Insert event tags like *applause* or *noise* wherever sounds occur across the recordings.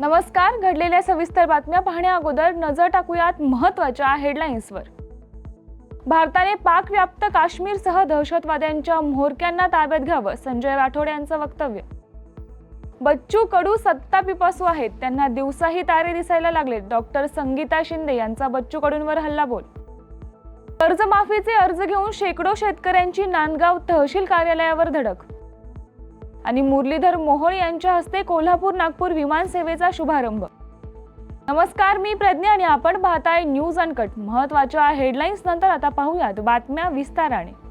नमस्कार घडलेल्या सविस्तर बातम्या पाहण्या अगोदर नजर टाकूयात महत्त्वाच्या हेडलाईन्सवर भारताने पाक व्याप्त काश्मीरसह दहशतवाद्यांच्या म्होरक्यांना ताब्यात घ्यावं संजय राठोड यांचं वक्तव्य. बच्चू कडू सत्ता पिपासू आहेत त्यांना दिवसाही तारे दिसायला लागलेत. डॉक्टर संगीता शिंदे यांचा बच्चू कडूंवर हल्ला बोल कर्जमाफीचे अर्ज घेऊन शेकडो शेतकऱ्यांची नांदगाव तहसील कार्यालयावर धडक. आणि मुरलीधर मोहोळ यांच्या हस्ते कोल्हापूर नागपूर विमान सेवेचा शुभारंभ. नमस्कार मी प्रज्ञा आणि आपण पाहताय न्यूज अनकट. महत्त्वाच्या हेडलाईन्स नंतर आता पाहूयात. बातम्या विस्ताराने.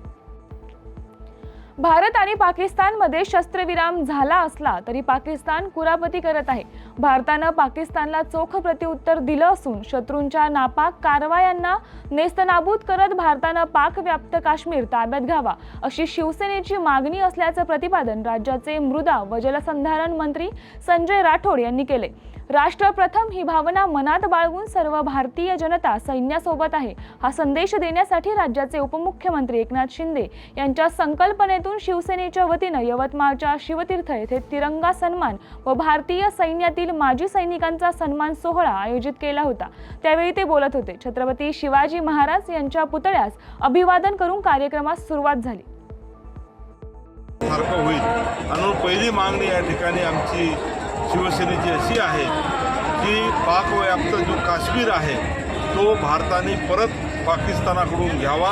भारत आणि पाकिस्तानमध्ये शस्त्रविराम झाला असला तरी पाकिस्तान कुरापती करत आहे. भारतानं पाकिस्तानला चोख प्रत्युत्तर दिलं असून शत्रूंच्या नापाक कारवायांना नेस्तनाबूत करत भारतानं पाकव्याप्त काश्मीर ताब्यात घ्यावा अशी शिवसेनेची मागणी असल्याचं प्रतिपादन राज्याचे मृदा व जलसंधारण मंत्री संजय राठोड यांनी केले. राष्ट्रप्रथम ही भावना मनात बाळगून सर्व भारतीय जनता सैन्यासोबत आहे. हा संदेश देण्यासाठी राज्याचे उपमुख्यमंत्री एकनाथ शिंदे यांच्या संकल्पनेतून शिवसेनेच्या वतीनं यवतमाळच्या शिवतीर्थ येथे तिरंगा सन्मान व भारतीय सैन्यातील माजी सैनिकांचा सन्मान सोहळा आयोजित केला होता. त्यावेळी ते बोलत होते छत्रपती शिवाजी महाराज यांच्या पुतळ्यास अभिवादन करून कार्यक्रमास सुरुवात झाली. सारखं होईल. आणि पहिली मागणी या ठिकाणी आमची शिवसेनेची अशी आहे की पाकव्याप्त जो काश्मीर आहे तो भारताने परत पाकिस्तानाकडून घ्यावा.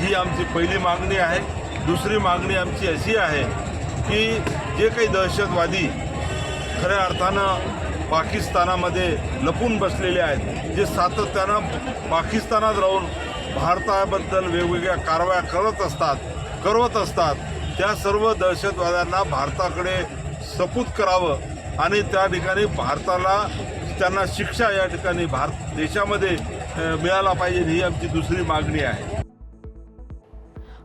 ही आमची पहिली मागणी आहे. दुसरी मागणी आमची अशी आहे की जे काही दहशतवादी खऱ्या अर्थानं पाकिस्तानामध्ये लपून बसलेले आहेत जे सातत्यानं पाकिस्तानात राहून भारताबद्दल वेगवेगळ्या कारवाया करत असतात करवत असतात त्या सर्व दहशतवाद्यांना भारताकडे सपूत करावं. आणि त्या ठिकाणी भारताला त्यांना शिक्षा या ठिकाणी भारत देशामध्ये मिळाला पाहिजे ही आमची दुसरी मागणी आहे.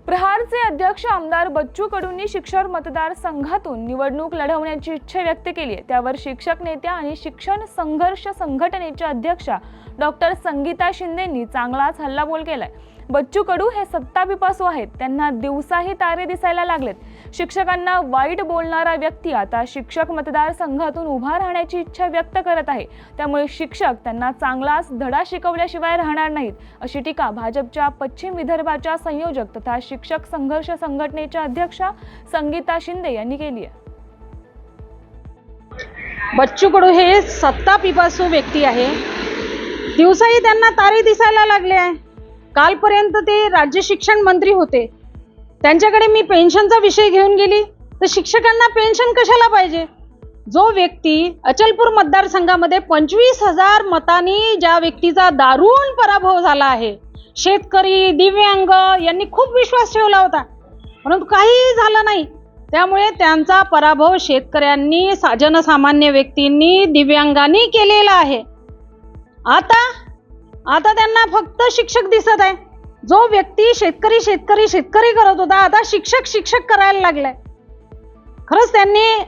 प्रहारचे अध्यक्ष आमदार बच्चू कडूंनी शिक्षक मतदारसंघातून निवडणूक लढवण्याची इच्छा व्यक्त केली आहे. त्यावर शिक्षक नेत्या आणि शिक्षण संघर्ष संघटनेच्या अध्यक्षा डॉक्टर संगीता शिंदेंनी चांगलाच हल्लाबोल केलाय. बच्चू कडू हे सत्तापिपासू आहेत. त्यांना दिवसाही तारे दिसायला लागलेत. शिक्षकांना वाईट बोलणारा व्यक्ती आता शिक्षक मतदारसंघातून उभा राहण्याची इच्छा व्यक्त करत आहे. त्यामुळे शिक्षक त्यांना चांगलाच धडा शिकवल्याशिवाय राहणार नाहीत अशी टीका भाजपच्या पश्चिम विदर्भाच्या संयोजक तथा शिक्षक संघर्ष संघटनेच्या अध्यक्षा संगीता शिंदे यांनी केली आहे. बच्चू कडू हे सत्ता पिपासू व्यक्ती आहे. दिवसाही त्यांना तारे दिसायला लागले आहे. कालपर्यंत ते राज्य शिक्षण मंत्री होते. त्यांच्याकडे मी पेन्शनचा विषय घेऊन गेली. तर शिक्षकांना पेन्शन कशाला पाहिजे? जो व्यक्ती अचलपूर मतदारसंघामध्ये पंचवीस हजार मतांनी ज्या व्यक्तीचा दारुण पराभव झाला आहे शेतकरी दिव्यांग यांनी खूप विश्वास ठेवला होता. परंतु काहीही झालं नाही. त्यामुळे त्यांचा पराभव शेतकऱ्यांनी सा- जनसामान्य व्यक्तींनी दिव्यांगांनी केलेला आहे. आता आता त्यांना फक्त शिक्षक दिसत आहे. जो व्यक्ती शेतकरी शेतकरी शेतकरी करत होता आता शिक्षक शिक्षक करायला लागलाय. खरंच त्यांनी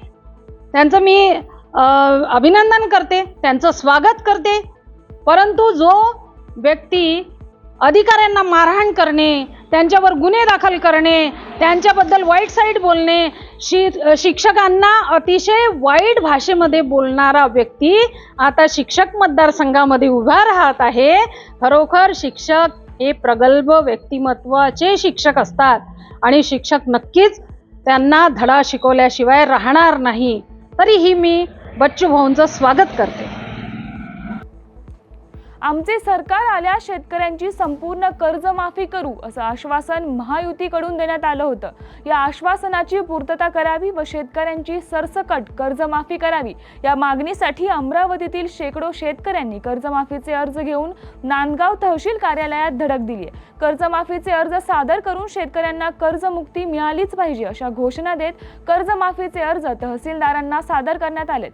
त्यांचं मी अभिनंदन करते त्यांचं स्वागत करते. परंतु जो व्यक्ती अधिकाऱ्यांना मारहाण करणे त्यांच्यावर गुन्हे दाखल करणे त्यांच्याबद्दल वाईट साईड बोलणे शि शिक्षकांना अतिशय वाईट भाषेमध्ये बोलणारा व्यक्ती आता शिक्षक मतदारसंघामध्ये उभा राहत आहे. खरोखर शिक्षक हे प्रगल्भ व्यक्तिमत्वाचे शिक्षक असतात. आणि शिक्षक नक्कीच त्यांना धडा शिकवल्याशिवाय राहणार नाही. तरीही मी बच्चू भाऊंचं स्वागत करते. आमचे सरकार आल्या शेतकऱ्यांची संपूर्ण कर्जमाफी करू असं आश्वासन महायुतीकडून देण्यात आलं होतं. या आश्वासनाची पूर्तता करावी व शेतकऱ्यांची सरसकट कर्जमाफी करावी. या मागणीसाठी अमरावतीतील शेकडो शेतकऱ्यांनी कर्जमाफीचे अर्ज घेऊन नांदगाव तहसील कार्यालयात धडक दिली आहे कर्जमाफीचे अर्ज सादर करून शेतकऱ्यांना कर्जमुक्ती मिळालीच पाहिजे अशा घोषणा देत कर्जमाफीचे अर्ज तहसीलदारांना सादर करण्यात आलेत.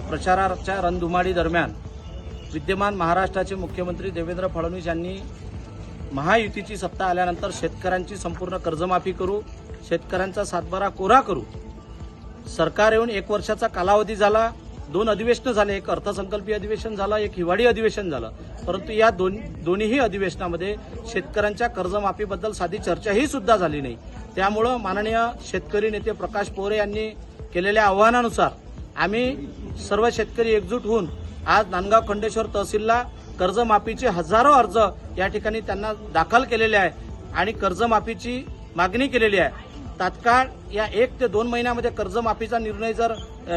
प्रचाराच्या रणधुमाळी दरम्यान विद्यमान महाराष्ट्राचे मुख्यमंत्री देवेंद्र फडणवीस यांनी महायुतीची सत्ता आल्यानंतर शेतकऱ्यांची संपूर्ण कर्जमाफी करू शेतकऱ्यांचा सातबारा कोरा करू. सरकार येऊन एक वर्षाचा कालावधी झाला दोन अधिवेशनं झाले एक अर्थसंकल्पीय अधिवेशन झालं एक हिवाळी अधिवेशन झालं. परंतु या दोन दोन्हीही अधिवेशनामध्ये शेतकऱ्यांच्या कर्जमाफीबद्दल साधी चर्चाही सुद्धा झाली नाही. त्यामुळं माननीय शेतकरी नेते प्रकाश पोरे यांनी केलेल्या आव्हानानुसार आम्ही सर्व शेतकरी एकजूट होऊन आज नांदगाव खंडेश्वर तहसीलला कर्जमाफीचे हजारो अर्ज या ठिकाणी त्यांना दाखल केलेले आहे आणि कर्जमाफीची मागणी केलेली आहे. तात्काळ या एक ते दोन महिन्यामध्ये कर्जमाफीचा निर्णय जर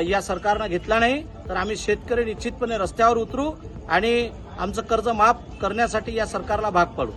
या सरकारनं घेतला नाही तर आम्ही शेतकरी निश्चितपणे रस्त्यावर उतरू आणि आमचं कर्ज माफ करण्यासाठी या सरकारला भाग पाडू.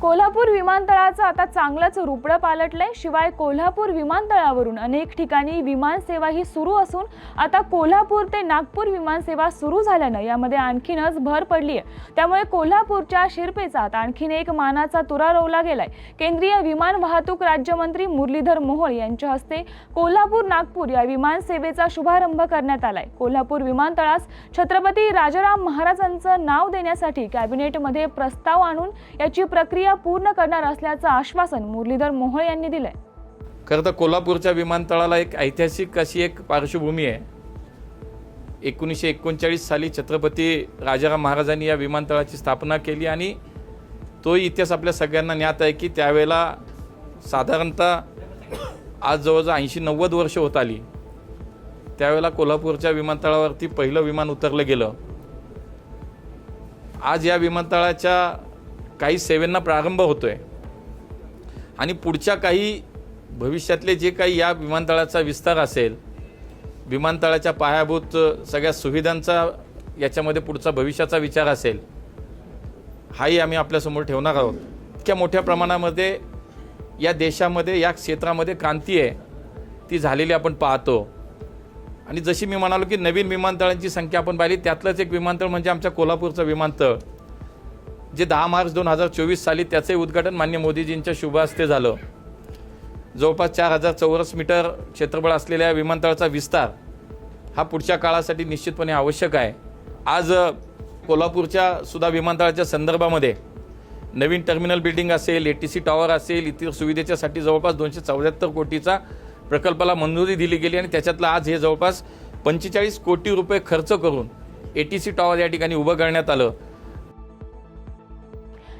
कोल्हापूर विमानतळाचं आता चांगलंच रुपडं पालटलंय. शिवाय कोल्हापूर विमानतळावरून अनेक ठिकाणी विमानसेवा ही सुरू असून आता कोल्हापूर ते नागपूर विमानसेवा सुरू झाल्यानं यामध्ये आणखीनच भर पडली आहे त्यामुळे कोल्हापूरच्या शिरपेचात आणखीन एक मानाचा तुरा रोवला गेलाय. केंद्रीय विमान वाहतूक राज्यमंत्री मुरलीधर मोहोळ यांच्या हस्ते कोल्हापूर नागपूर या विमानसेवेचा शुभारंभ करण्यात आलाय. कोल्हापूर विमानतळास छत्रपती राजाराम महाराजांचं नाव देण्यासाठी कॅबिनेटमध्ये प्रस्ताव आणून याची प्रक्रिया पूर्ण करणार असल्याचं आश्वासन मुरलीधर मोहोळ यांनी दिलंय. खरं तर कोल्हापूरच्या विमानतळाला एक ऐतिहासिक अशी एक पार्श्वभूमी आहे. एकोणीसशे एकोणचाळीस साली छत्रपती राजाराम महाराजांनी या विमानतळाची स्थापना केली आणि तो इतिहास आपल्या सगळ्यांना ज्ञात आहे की त्यावेळेला साधारणतः आज जवळजवळ ऐंशी नव्वद वर्ष होत आली. त्यावेळेला कोल्हापूरच्या विमानतळावरती पहिलं विमान उतरलं गेलं. आज या विमानतळाच्या काही सेवेंना प्रारंभ होतोय. आणि पुढच्या काही भविष्यातले जे काही या विमानतळाचा विस्तार असेल विमानतळाच्या पायाभूत सगळ्या सुविधांचा याच्यामध्ये पुढचा भविष्याचा विचार असेल हाही आम्ही आपल्यासमोर ठेवणार आहोत. इतक्या मोठ्या प्रमाणामध्ये या देशामध्ये या क्षेत्रामध्ये क्रांती आहे ती झालेली आपण पाहतो. आणि जशी मी म्हणालो की नवीन विमानतळांची संख्या आपण पाहिली त्यातलंच एक विमानतळ म्हणजे आमच्या कोल्हापूरचं विमानतळ. जे दहा मार्च दोन हजार चोवीस साली त्याचे उद्घाटन मान्य मोदीजींच्या शुभ हस्ते झालं. जवळपास चार हजार चौरस मीटर क्षेत्रफळ असलेल्या विमानतळाचा विस्तार हा पुढच्या काळासाठी निश्चितपणे आवश्यक आहे. आज कोल्हापूरच्या सुद्धा विमानतळाच्या संदर्भामध्ये नवीन टर्मिनल बिल्डिंग असेल ए टी सी टॉवर असेल इतर सुविधेच्यासाठी जवळपास दोनशे चौऱ्याहत्तर कोटीचा प्रकल्पाला मंजुरी दिली गेली आणि त्याच्यातलं आज हे जवळपास पंचेचाळीस कोटी रुपये खर्च करून ए टी सी टॉवर या ठिकाणी उभं करण्यात आलं.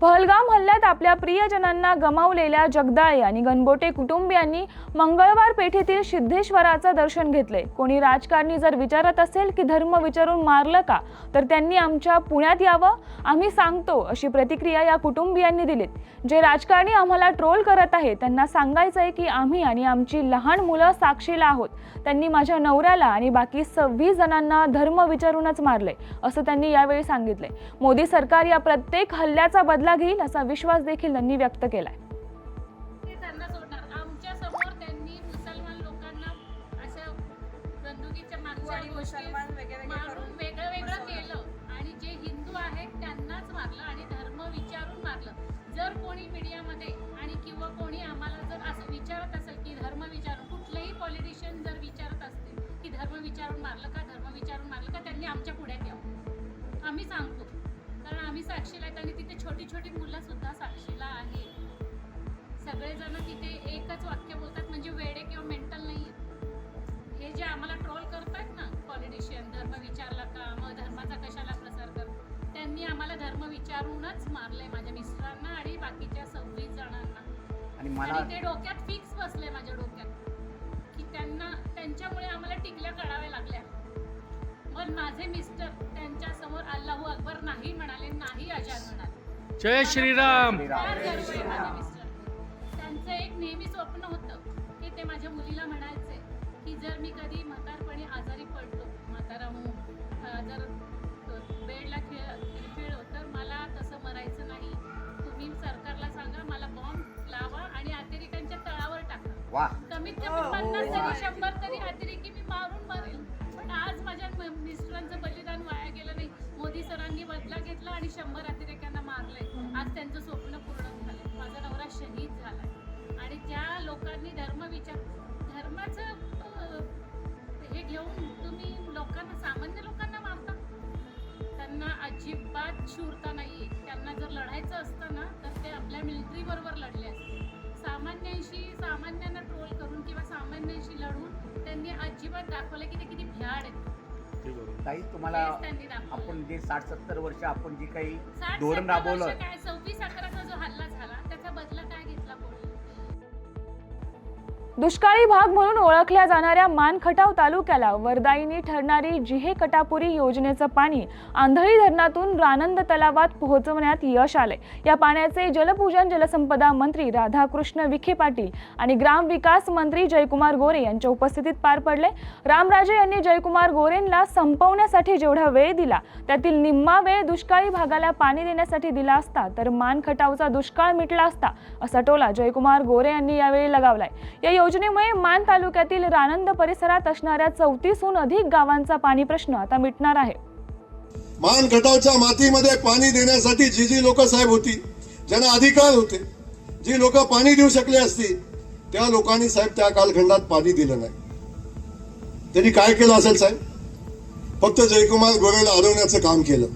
पहलगाम हल्ल्यात आपल्या प्रियजनांना गमावलेल्या जगदाळे आणि गणबोटे कुटुंबियांनी मंगळवार पेठेतील सिद्धेश्वराचं दर्शन घेतले. कोणी राजकारणी जर विचारत असेल की धर्म विचारून मारलं का तर त्यांनी आमच्या पुण्यात यावं आम्ही सांगतो अशी प्रतिक्रिया या कुटुंबियांनी दिलीत. जे राजकारणी आम्हाला ट्रोल करत आहे त्यांना सांगायचं आहे की आम्ही आणि आमची लहान मुलं साक्षीला आहोत. त्यांनी माझ्या नवऱ्याला आणि बाकी सव्वीस जणांना धर्म विचारूनच मारले असं त्यांनी यावेळी सांगितले. मोदी सरकार या प्रत्येक हल्ल्याचा बदला बदला घेईल असा विश्वास देखील त्यांनी व्यक्त केलाय. मुसलमान वेगळं वेगळं केलं. आणि जे हिंदू आहेत त्यांनाच मारलं आणि धर्म विचारून मारलं. जर कोणी मीडियामध्ये आणि किंवा कोणी आम्हाला जर असं विचारत असेल की धर्म विचारून कुठलेही जर विचारत असतील की धर्म विचारून मारलं का मारलं का त्यांनी आमच्या आम्ही सांगतो. कारण आम्ही साक्षीला आहेत आणि तिथे छोटी छोटी मुलं सुद्धा साक्षीला आहेत सगळेजण तिथे एकच वाक्य बोलतात म्हणजे वेडे किंवा मेंटल नाही हे जे आम्हाला ट्रोल करतात ना पॉलिटिशियन धर्म विचारला का मग धर्माचा कशाला प्रसार कर त्यांनी आम्हाला धर्म विचारूनच मारलंय माझ्या मिस्टरांना आणि बाकीच्या सव्वीस जणांना. आणि ते डोक्यात फिक्स बसले माझ्या डोक्यात की त्यांना त्यांच्यामुळे आम्हाला टिकल्या काढाव्या लागल्या. पण माझे मिस्टर त्यांच्यासमोर अल्लाहू अकबर नाही म्हणाले नाही अजान म्हणाले जय श्रीराम. गर्व आहे माझ्या मिस्टर. त्यांचं एक नेहमी स्वप्न होतं की ते माझ्या मुलीला म्हणायचे की जर मी कधी म्हातारपणी आजारी पडलो म्हातारा होऊन जर बेडला खेळ खेळलो तर मला तसं मरायचं नाही. तुम्ही सरकारला सांगा मला बॉम्ब लावा आणि अतिरेक्यांच्या तळावर टाका. कमीत कमी पन्नास तरी शंभर तरी अतिरेकी मी मारून मरेल. पण आज माझ्या मिस्टरांचं बलिदान वाया गेलं नाही. मोदी सरांनी बदला घेतला आणि शंभर अतिरेक्यांना मारलंय. आज त्यांचं स्वप्न पूर्ण झालंय. माझा नवरा शहीद झालाय. आणि त्या लोकांनी धर्म विचार धर्माचं हे घेऊन तुम्ही लोकांना सामान्य लोकांना मारता. त्यांना अजिबात शूरता नाही त्यांना जर लढायचं असतं ना तर ते आपल्या मिलिटरी बरोबर लढले असते. सामान्यांशी सामान्यांना ट्रोल करून किंवा सामान्यांशी लढून त्यांनी अजिबात दाखवलं की ते किती भ्याड आहेत. ताई तुम्हाला त्यांनी दाखवलं. आपण जे साठ सत्तर वर्ष आपण जी काही साठ धोरण सत्तर वर्ष राबवलं काय सव्वीस अकराचा जो हल्ला झाला त्याचा बदला काय घेतला कोणी? दुष्काळी भाग म्हणून ओळखल्या जाणाऱ्या मानखटाव तालुक्याला वरदायिनी ठरणारी जिहे कटापुरी योजनेचं पाणी आंधळी धरणातून रानंद तलावात पोहोचवण्यात यश आलंय. या पाण्याचे जलपूजन जलसंपदा मंत्री राधाकृष्ण विखे पाटील आणि ग्रामविकास मंत्री जयकुमार गोरे यांच्या उपस्थितीत पार पडले रामराजे यांनी जयकुमार गोरेंना संपवण्यासाठी जेवढा वेळ दिला त्यातील निम्मा वेळ दुष्काळी भागाला पाणी देण्यासाठी दिला असता तर मानखटावचा दुष्काळ मिटला असता असा टोला जयकुमार गोरे यांनी यावेळी लगावलाय. या योजनेमुळे मान तालुक्यातील रानंद परिसरात असणाऱ्या चौतीसहून अधिक गावांचा पाणी प्रश्न आता मिटणार आहे. मान गटावच्या मातीमध्ये पाणी देण्यासाठी जी जी लोक साहेब होती ज्यांना अधिकार होते जी लोक पाणी देऊ शकले असती त्या लोकांनी साहेब त्या कालखंडात पाणी दिलं नाही. त्यांनी काय केलं असेल साहेब? फक्त जयकुमार गोरेला हरवण्याचं काम केलं.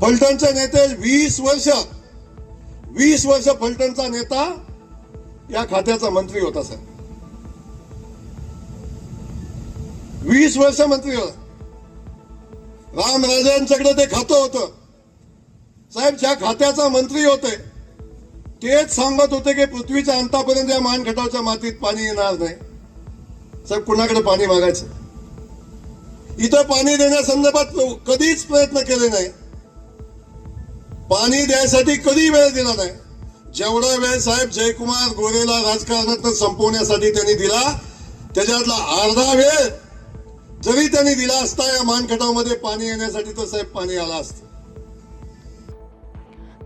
फलटणचे नेते वीस वर्ष वीस वर्ष फलटणचा नेता या खात्याचा मंत्री होता साहेब वीस वर्ष मंत्री होता. रामराजांच्याकडे ते खातं होतं. साहेब ज्या खात्याचा मंत्री होते तेच सांगत होते की पृथ्वीच्या अंतापर्यंत या मानखटावच्या मातीत पाणी येणार नाही. साहेब कुणाकडे पाणी मागायचं? इथं पाणी देण्यासंदर्भात कधीच प्रयत्न केले नाही. पाणी द्यायसाठी कधी वेळ दिला नाही? जेवढा वेळ साहेब जयकुमार गोरेला राजकारणात संपवण्यासाठी त्यांनी दिला त्याच्यातला अर्धा वेळ जरी त्यांनी दिला असता या मानखटामध्ये पाणी येण्यासाठी तर साहेब पाणी आला असतं.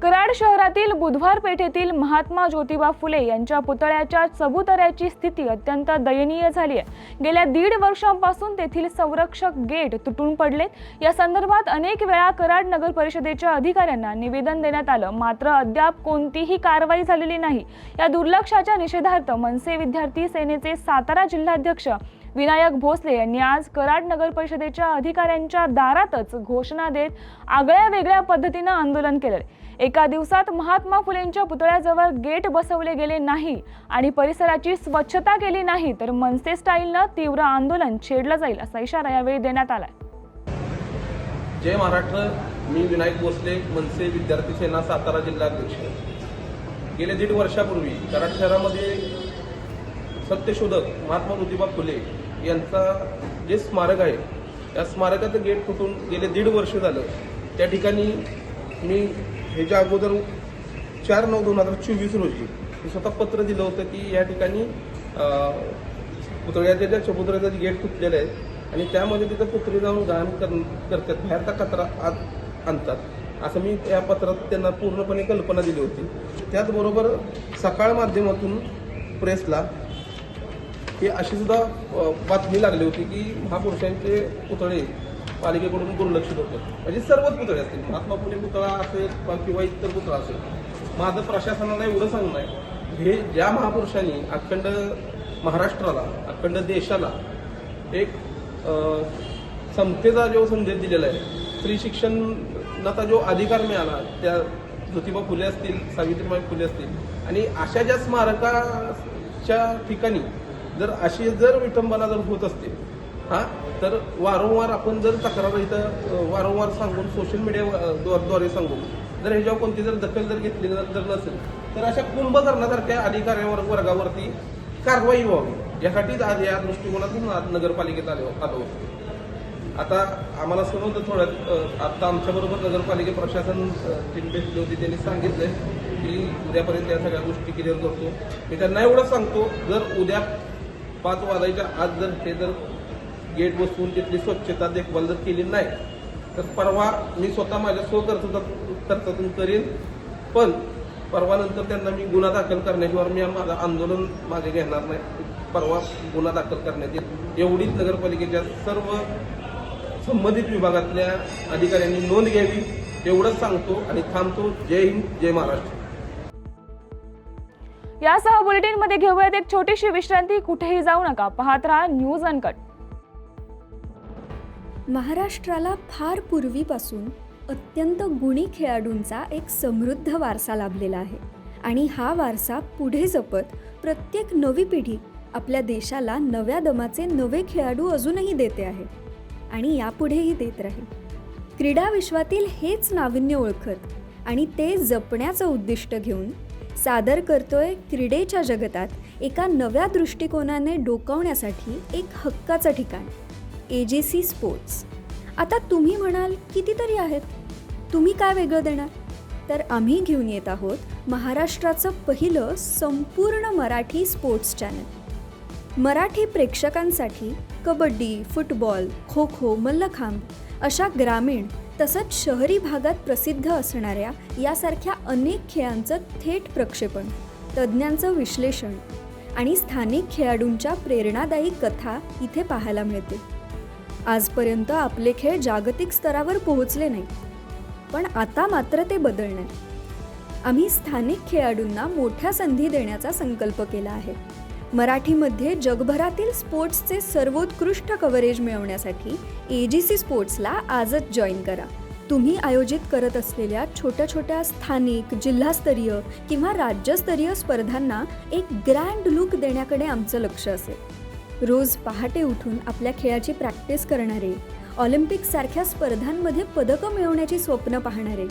कराड शहरातील बुधवार पेठेतील महात्मा ज्योतिबा फुले यांच्या पुतळ्याच्या चबुतऱ्याची स्थिती अत्यंत दयनीय झाली आहे. गेल्या दीड वर्षांपासून तेथील संरक्षक गेट तुटून पडलेत. या संदर्भात अनेक वेळा कराड नगर परिषदेच्या अधिकाऱ्यांना निवेदन देण्यात आलं. मात्र अद्याप कोणतीही कारवाई झालेली नाही. या दुर्लक्षाच्या निषेधार्थ मनसे विद्यार्थी सेनेचे सातारा जिल्हाध्यक्ष विनायक भोसले यांनी आज कराड नगर परिषदेच्या अधिकाऱ्यांच्या दारातच घोषणा देत आगळ्या वेगळ्या पद्धतीनं आंदोलन केलं एका दिवसात महात्मा फुलेंच्या पुतळ्याजवळ गेट बसवले गेले नाही आणि परिसराची स्वच्छता केली नाही तर मनसे स्टाईलनं तीव्र आंदोलन छेडलं जाईल असा इशारा यावेळी देण्यात आलाय. जय महाराष्ट्र मी विनायक भोसले मनसे विद्यार्थी सेना सातारा जिल्हाध्यक्ष गेल्या दीड वर्षापूर्वी कराड शहरामध्ये सत्यशोधक महात्मा ज्योतिबा फुले यांचा जे स्मारक आहे त्या स्मारकाचं गेट फुटून गेले दीड वर्ष झालं. त्या ठिकाणी मी ह्याच्या अगोदर चार नऊ दोन हजार चोवीस रोजी मी स्वतः पत्र दिलं होतं की या ठिकाणी पुतळ्याच्या ज्या चबुतऱ्याचं जे गेट तुटलेलं आहे आणि त्यामध्ये तिथं पुतळे जाऊन घाण कर करतात बाहेरचा कचरा आत आणतात. असं मी या पत्रात त्यांना पूर्णपणे कल्पना दिली होती. त्याचबरोबर सकाळ माध्यमातून प्रेसला ही अशी सुद्धा बातमी लागली होती की महापुरुषांचे पुतळे पालिकेकडून दुर्लक्षित होतं म्हणजे सर्वच पुतळे असतील. महात्मा फुले पुतळा असेल किंवा इतर पुतळा असेल. माझं प्रशासनाला एवढं सांगणं आहे हे ज्या महापुरुषांनी अखंड महाराष्ट्राला अखंड देशाला एक समतेचा जो संदेश दिलेला आहे स्त्री शिक्षणाचा जो अधिकार मिळाला त्या ज्योतिबा फुले असतील सावित्रीबाई फुले असतील आणि अशा ज्या स्मारकाच्या ठिकाणी जर अशी जर विटंबना जर होत असतील हां? तर वारंवार आपण जर तक्रार इथं वारंवार सांगून सोशल मीडियाद्वारे सांगून जर ह्याच्यावर कोणती जर दखल जर घेतली जर नसेल तर अशा कुंभकर्णासारख्या अधिकाऱ्यावर वर्गावरती कारवाई व्हावी. यासाठीच आज या दृष्टिकोनातून आज नगरपालिकेत आलो आलो आता आम्हाला समजलं थोडं आता आमच्याबरोबर नगरपालिका प्रशासन टीम भेटली होती त्यांनी सांगितलंय की उद्यापर्यंत या सगळ्या गोष्टी क्लिअर करतो. मी त्यांना एवढंच सांगतो जर उद्या पाच वाजायच्या आज जर हे जर गेट बसवून तिथली स्वच्छता देखभाल जर केली नाही तर परवा मी स्वतः माझ्या स्वखर्चातून खर्चातून करेन. पण परवानंतर त्यांना मी गुन्हा दाखल करण्याशिवाय मी माझं आंदोलन मागे घेणार नाही. परवा गुन्हा दाखल करण्यात येईल. एवढीच नगरपालिकेच्या सर्व संबंधित विभागातल्या अधिकाऱ्यांनी नोंद घ्यावी एवढंच सांगतो आणि थांबतो. जय हिंद जय महाराष्ट्र. यासह बुलेटिनमध्ये घेऊयात एक छोटीशी विश्रांती. कुठेही जाऊ नका. पाहत राहा न्यूज अनकट. महाराष्ट्राला फार पूर्वीपासून अत्यंत गुणी खेळाडूंचा एक समृद्ध वारसा लाभलेला आहे. आणि हा वारसा पुढे जपत प्रत्येक नवी पिढी आपल्या देशाला नव्या दमाचे नवे खेळाडू अजूनही देते आहे. आणि यापुढेही देत राहील. क्रीडा विश्वातील हेच नाविन्य ओळखत आणि ते जपण्याचं उद्दिष्ट घेऊन सादर करतोय क्रीडेच्या जगतात एका नव्या दृष्टिकोनाने डोकावण्यासाठी एक हक्काचं ठिकाण. ए जे सी स्पोर्ट्स आता तुम्ही म्हणाल कितीतरी आहेत? तुम्ही काय वेगळं देणार? तर आम्ही घेऊन येत आहोत महाराष्ट्राचं पहिलं संपूर्ण मराठी स्पोर्ट्स चॅनल मराठी प्रेक्षकांसाठी कबड्डी फुटबॉल खो खो मल्लखांब अशा ग्रामीण तसंच शहरी भागात प्रसिद्ध असणाऱ्या यासारख्या अनेक खेळांचं थेट प्रक्षेपण तज्ज्ञांचं विश्लेषण आणि स्थानिक खेळाडूंच्या प्रेरणादायी कथा इथे पाहायला मिळते. आजपर्यंत आपले खेळ जागतिक स्तरावर पोहोचले नाही. पण आता मात्र ते बदलणार. आम्ही स्थानिक खेळाडूंना मोठ्या संधी देण्याचा संकल्प केला आहे. मराठीमध्ये जगभरातील स्पोर्ट्सचे सर्वोत्कृष्ट कव्हरेज मिळवण्यासाठी ए जी सी स्पोर्ट्सला आजच जॉईन करा. तुम्ही आयोजित करत असलेल्या छोट्या छोट्या स्थानिक जिल्हास्तरीय किंवा राज्यस्तरीय स्पर्धांना एक ग्रँड लुक देण्याकडे आमचं लक्ष असेल. रोज पहाटे उठून आपल्या खेळाची प्रॅक्टिस करणारे ऑलिम्पिकसारख्या स्पर्धांमध्ये पदकं मिळवण्याची स्वप्न पाहणारे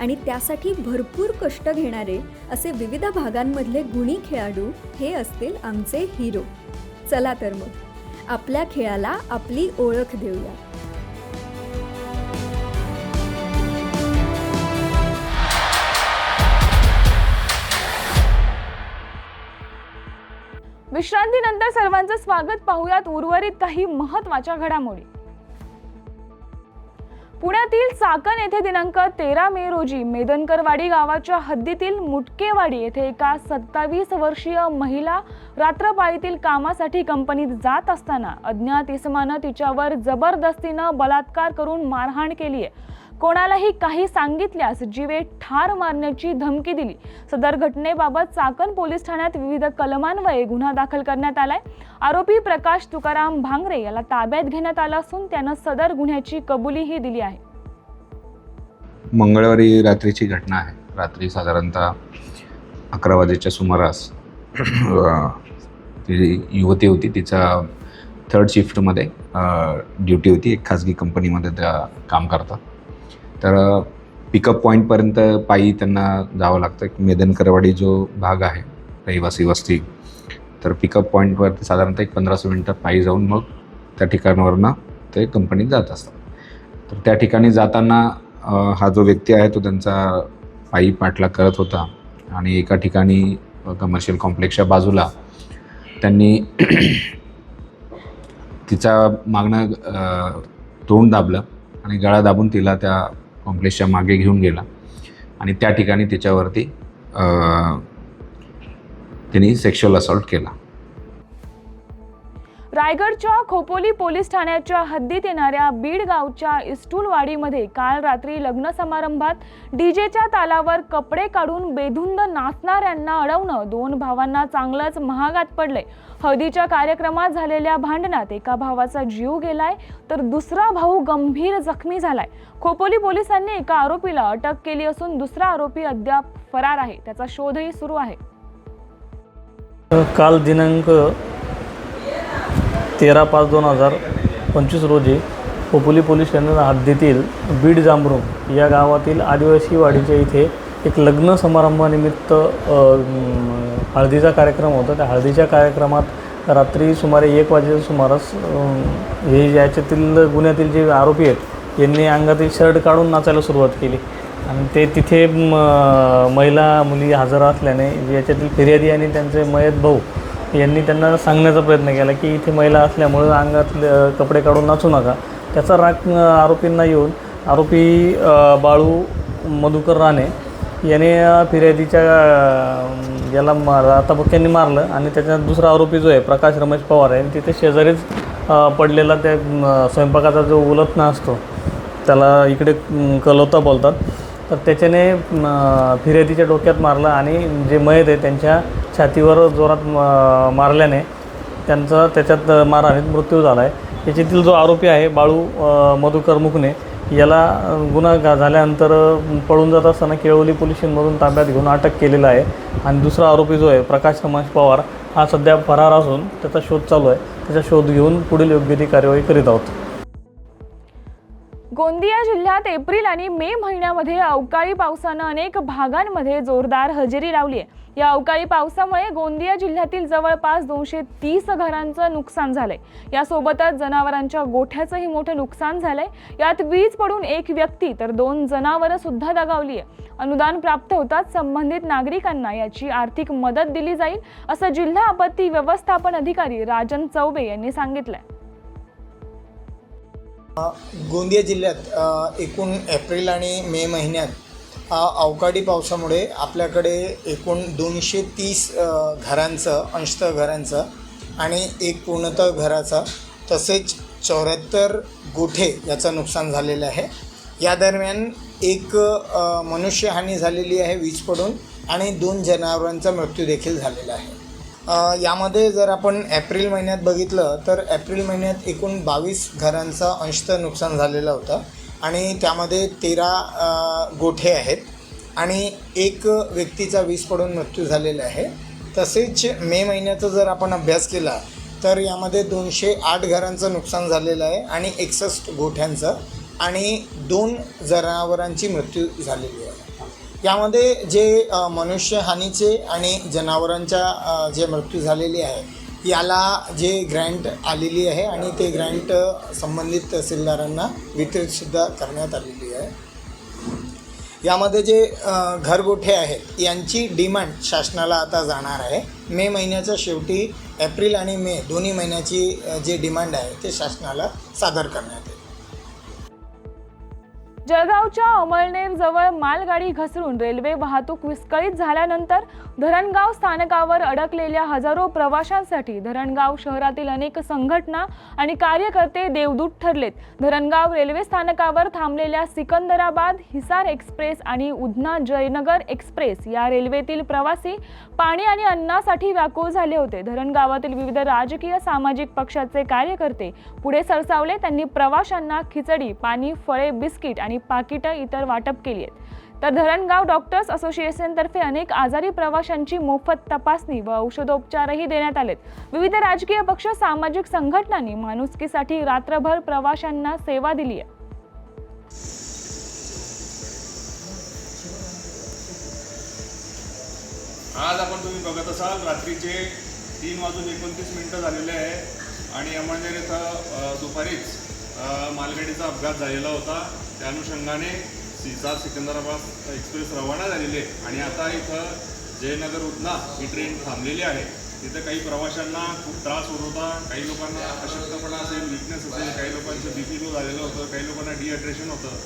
आणि त्यासाठी भरपूर कष्ट घेणारे असे विविध भागांमधले गुणी खेळाडू हे असतील आमचे हिरो. चला तर मग आपल्या खेळाला आपली ओळख देऊया. विश्रांतीनंतर सर्वांचं स्वागत पाहूयात उर्वरित काही महत्त्वाच्या घडामोडी. पुण्यातील चाकण येथे दिनांक तेरा मे रोजी मेदनकरवाडी गावाच्या हद्दीतील मुटकेवाडी येथे एका सत्तावीस वर्षीय महिला रात्रपाळीतील कामासाठी कंपनीत जात असताना अज्ञात इसमानं तिच्यावर जबरदस्तीनं बलात्कार करून मारहाण केली आहे कोणालाही काही सांगितल्यास जीवे ठार मारण्याची धमकी दिली. सदर घटनेबाबत चाकण पोलीस ठाण्यात विविध कलमांवये गुन्हा दाखल करण्यात आलाय. आरोपी प्रकाश तुकाराम भांगरे याला ताब्यात घेण्यात आलं असून त्यानं सदर गुन्ह्याची कबुलीही दिली आहे. मंगळवारी रात्रीची घटना आहे. रात्री साधारणतः अकरा वाजेच्या सुमारास ती युवती होती. तिचा थर्ड शिफ्टमध्ये ड्युटी होती. एक खाजगी कंपनीमध्ये त्या काम करतात. तर पिकअप पॉईंटपर्यंत पायी त्यांना जावं लागतं. एक मेदनकरवाडी जो भाग आहे रहिवासी वस्ती तर पिकअप पॉईंटवरती साधारणतः एक पंधराशे मिनटं पायी जाऊन मग त्या ठिकाणावरनं ते कंपनीत जात असतात. तर त्या ठिकाणी जाताना हा जो व्यक्ती आहे तो त्यांचा पायी पाठलाग करत होता आणि एका ठिकाणी कमर्शियल कॉम्प्लेक्सच्या बाजूला त्यांनी *clears throat* तिचा मागणं तोंड दाबलं आणि गळा दाबून तिला त्या कॉम्प्लेक्सच्या मागे घेऊन गेला. आणि त्या ठिकाणी तिच्यावरती त्यांनी सेक्शुअल असॉल्ट केला. रायगडच्या खोपोली पोलीस ठाण्याच्या हद्दीत येणाऱ्या बीड गावच्या इस्टूलवाडीमध्ये काल रात्री लग्न समारंभात डीजेच्या तालावर कपडे काढून बेधुंद नाचणाऱ्यांना अडवणं दोन भावांना चांगलंच महागात पडलंय. हळदीच्या कार्यक्रमात झालेल्या भांडणात एका भावाचा जीव गेलाय तर दुसरा भाऊ गंभीर जखमी झालाय. खोपोली पोलिसांनी एका आरोपीला अटक केली असून दुसरा आरोपी अद्याप फरार आहे. त्याचा शोधही सुरू आहे. काल दिनांक तेरा पाच दोन हजार पंचवीस रोजी खोपोली पोलीस स्टेशन हद्दीतील बीड जांभरुण या गावातील आदिवासी वाडीच्या इथे एक लग्न समारंभानिमित्त हळदीचा कार्यक्रम होता. त्या हळदीच्या कार्यक्रमात रात्री सुमारे एक वाजेच्या सुमारास हे याच्यातील गुन्ह्यातील जे आरोपी आहेत यांनी अंगातील शर्ट काढून नाचायला सुरुवात केली. आणि ते तिथे म, महिला मुली हजर असल्याने याच्यातील फिर्यादी आणि त्यांचे मयत भाऊ यांनी त्यांना सांगण्याचा प्रयत्न केला की इथे महिला असल्यामुळं अंगातले कपडे काढून नाचू नका. त्याचा राग आरोपींना येऊन आरोपी बाळू मधुकर राणे याने फिर्यादीच्या याला मार तबक्क्यांनी मारलं आणि त्याच्यात दुसरा आरोपी जो आहे प्रकाश रमेश पवार आहे तिथे शेजारीच पडलेला त्या स्वयंपाकाचा जो उलटणा असतो त्याला इकडे कलवता बोलतात. तर त्याच्याने फिर्यादीच्या डोक्यात मारलं आणि जे मयत आहे त्यांच्या छातीवर जोरात म, मारल्याने त्यांचा त्याच्यात मारहाणीत मृत्यू झाला आहे याच्यातील जो आरोपी आहे बाळू मधुकर मुकणे याला गुन्हा झाल्यानंतर पळून जात असताना केळवली पोलिसांमधून ताब्यात घेऊन अटक केलेला आहे. आणि दुसरा आरोपी जो आहे प्रकाश रमेश पवार हा सध्या फरार असून त्याचा शोध चालू आहे. त्याचा शोध घेऊन पुढील योग्य ती कार्यवाही करीत आहोत. गोंदिया जिल्ह्यात एप्रिल आणि मे महिन्यामध्ये अवकाळी पावसानं अनेक भागांमध्ये जोरदार हजेरी लावली आहे. या अवकाळी पावसामुळे गोंदिया जिल्ह्यातील जवळपास दोनशे तीस घरांचं नुकसान झालंय. यासोबतच जनावरांच्या गोठ्याचंही मोठं नुकसान झालंय. यात वीज पडून एक व्यक्ती तर दोन जनावरं सुद्धा दगावली आहे. अनुदान प्राप्त होताच संबंधित नागरिकांना याची आर्थिक मदत दिली जाईल असं जिल्हा आपत्ती व्यवस्थापन अधिकारी राजन चौबे यांनी सांगितलंय. गोंदिया जिल्ह्यात एकूण एप्रिल आणि मे महिन्यात अवकाळी पावसामुळे आपल्याकडे एकूण दोनशे तीस घरांचं अंशतः घरांचं आणि एक पूर्णतः घराचा तसेच चौऱ्याहत्तर गोठे याचं नुकसान झालेलं आहे. या दरम्यान एक मनुष्यहानी झालेली आहे वीज पडून आणि दोन जनावरांचा मृत्यू देखील झालेला आहे. यामध्ये जर आपण एप्रिल महिन्यात बघितलं तर एप्रिल महिन्यात एकूण बावीस घरांचा अंशतः नुकसान झालेलं होतं. आणि त्यामध्ये तेरा गोठे आहेत आणि एक व्यक्तीचा वीज पडून मृत्यू झालेला आहे. तसेच मे महिन्याचा जर आपण अभ्यास केला तर यामध्ये दोनशे आठ घरांचं नुकसान झालेलं आहे आणि एकसष्ट गोठ्यांचं आणि दोन जनावरांची मृत्यू झालेली आहे. यामध्ये जे मनुष्यहानीचे आणि जनावरांच्या जे मृत्यू झालेली आहे याला जे ग्रँट आलेली आहे आणि ते ग्रँट संबंधित तहसीलदारांना वितरितसुद्धा करण्यात आलेली आहे. यामध्ये जे घरगोठे आहेत यांची डिमांड शासनाला आता जाणार आहे. मे महिन्याच्या शेवटी एप्रिल आणि मे दोन्ही महिन्याची जे डिमांड आहे ते शासनाला सादर करण्यात जळगावच्या अमळनेर जवळ मालगाडी घसरून रेल्वे वाहतूक विस्कळीत झाल्यानंतर धरणगाव स्थानकावर अडकलेल्या हजारो प्रवाशांसाठी धरणगाव शहरातील अनेक संघटना आणि कार्यकर्ते देवदूत ठरलेत. धरणगाव रेल्वे स्थानकावर थांबलेल्या सिकंदराबाद हिसार एक्सप्रेस आणि उधना जयनगर एक्सप्रेस या रेल्वेतील प्रवासी पाणी आणि अन्नासाठी व्याकुळ झाले होते. धरणगावातील विविध राजकीय सामाजिक पक्षाचे कार्यकर्ते पुढे सरसावले. त्यांनी प्रवाशांना खिचडी पाणी फळे बिस्किट आणि पाकिटं इतर वाटप केली आहेत. तर धरणगाव डॉक्टर्स असोसिएशनतर्फे अनेक आजारी प्रवाशांची मोफत तपासणी व औषधोपचारही देण्यात आलेत. विविध राजकीय पक्ष सामाजिक संघटनांनी माणुसकीसाठी रात्रभर प्रवाशांना सेवा दिली आहे. आज आपण तुम्ही बघत असाल रात्रीचे तीन वाजून एकोणतीस मिनटं झालेले आहे आणि अमळनेर इथं दुपारीच मालगाडीचा अपघात झालेला होता. त्या अनुषंगाने सिजार सिकंदराबाद एक्सप्रेस रवाना झालेली आहे आणि आता इथं जयनगर उधना ही ट्रेन थांबलेली आहे. तिथं काही प्रवाशांना खूप त्रास होत होता. काही लोकांना अशक्तपणा असेल विकनेस असेल काही लोकांचं बी पी लो झालेलं होतं काही लोकांना डिहायड्रेशन होतं.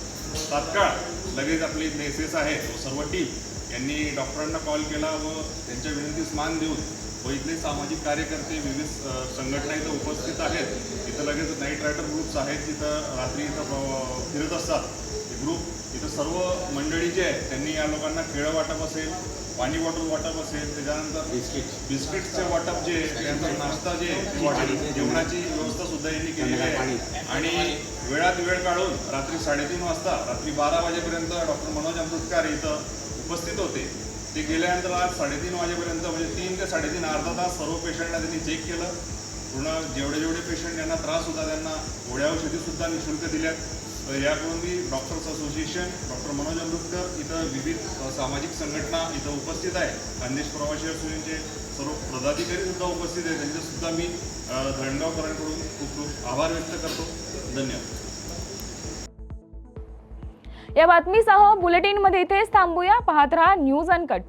तात्काळ लगेच आपली मेसेस आहे सर्व टीम यांनी डॉक्टरांना कॉल केला व त्यांच्या विनंतीस मान देऊन व इथले सामाजिक कार्यकर्ते विविध संघटना इथं उपस्थित आहेत. इथं लगेच नाईट रायडर ग्रुप्स आहेत तिथं रात्री इथं फिरत असतात. हे ग्रुप इथं सर्व मंडळी जे आहेत त्यांनी या लोकांना केळं वाटप असेल पाणी बॉटल वाटप असेल त्याच्यानंतर बिस्किट. बिस्किटचे वाटप जे त्यानंतर नाश्ता जे जेवणाची व्यवस्था सुद्धा यांनी केलेली आहे. आणि वेळात वेळ काढून रात्री साडेतीन वाजता रात्री बारा वाजेपर्यंत डॉक्टर मनोज अमृतकर इथं उपस्थित होते. ते गेल्यानंतर आज साडेतीन वाजेपर्यंत म्हणजे तीन ते साडेतीन अर्धा तास सर्व पेशंटला त्यांनी चेक केलं. पूर्ण जेवढे जेवढे पेशंट यांना त्रास होता त्यांना गोळ्या औषधीसुद्धा निशुल्क दिल्यात. तर याकडून मी doctors association doctor Manoj Amritkar इथं विविध सामाजिक संघटना इथं उपस्थित आहे. खानदेश प्रवासी असोसिएशनचे सर्व पदाधिकारीसुद्धा उपस्थित आहेत. त्यांच्यासुद्धा मी धरणगावकरांकडून खूप खूप आभार व्यक्त करतो. धन्यवाद. या बातमीसह बुलेटिनमध्ये इथेच थांबूया. पाहत रहा न्यूज अनकट.